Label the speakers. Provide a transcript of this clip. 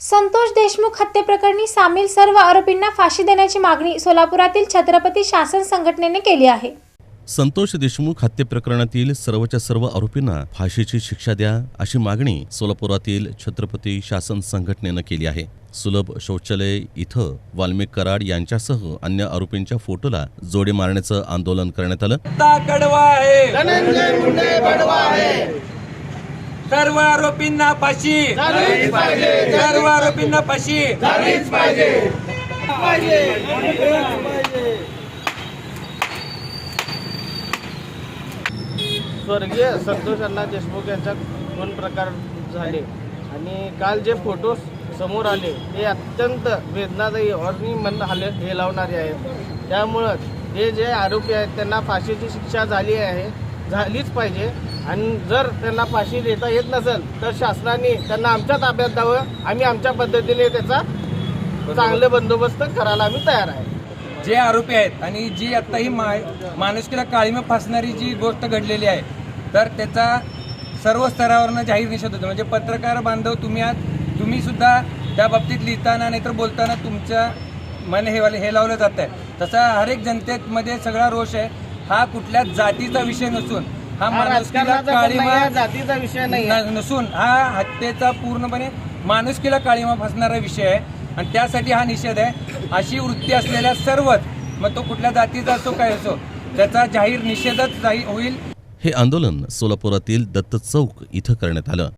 Speaker 1: संतोष देशमुख हत्येप्रकरणी सामील सर्व आरोपींना फाशी देण्याची मागणी सोलापुरातील छत्रपती शासन संघटनेने केली आहे.
Speaker 2: संतोष देशमुख हत्ये प्रकरणातील सर्वच्या सर्व आरोपींना फाशीची शिक्षा द्या अशी मागणी सोलापुरातील छत्रपती शासन संघटनेनं केली आहे. सुलभ शौचालय इथं वाल्मिक कराड यांच्यासह अन्य आरोपींच्या फोटोला जोडे मारण्याचं आंदोलन करण्यात आलं.
Speaker 3: सर्व आरोपींना फाशी. सर्व आरोपींना फाशी.
Speaker 4: स्वर्गीय संतोष अण्णा देशमुख यांचा खून प्रकार झाले. आणि काल जे फोटो समोर आले ते अत्यंत वेदनादायी आणि मन हाले हे लावणारे आहेत. त्यामुळं हे जे आरोपी आहेत त्यांना फाशीची शिक्षा झाली आहे. झालीच पाहिजे. आणि जर त्यांना फाशी देता येत नसेल तर शासनाने त्यांना आमच्या ताब्यात द्यावं. आम्ही आमच्या पद्धतीने त्याचा चांगले बंदोबस्त करायला आम्ही तयार आहे.
Speaker 3: जे आरोपी आहेत आणि जी आता ही मा माणुसकीला काळीमा फासणारी जी गोष्ट घडलेली आहे तर त्याचा सर्व स्तरावरनं जाहीर निषेध होतो. म्हणजे पत्रकार बांधव तुम्ही आहात तुम्ही सुद्धा त्या बाबतीत लिहिताना नाहीतर बोलताना तुमच्या मन हे वाले हे लावलं जात आहे तसा हर एक जनतेमध्ये सगळा रोष आहे. हा कुठल्या जातीचा विषय नसून हा माणुसकीला काळीमा
Speaker 4: जातीचा विषय नाही
Speaker 3: नसून हा हत्येचा पूर्णपणे माणुसकीला काळीमा फासणारा विषय आहे. आणि त्यासाठी हा निषेध आहे. अशी वृत्ती असलेल्या सर्वच मग तो कुठल्या जातीचा असो काय असो त्याचा जाहीर निषेधच जाहीर होईल.
Speaker 2: हे आंदोलन सोलापुरातील दत्त चौक इथं करण्यात आलं.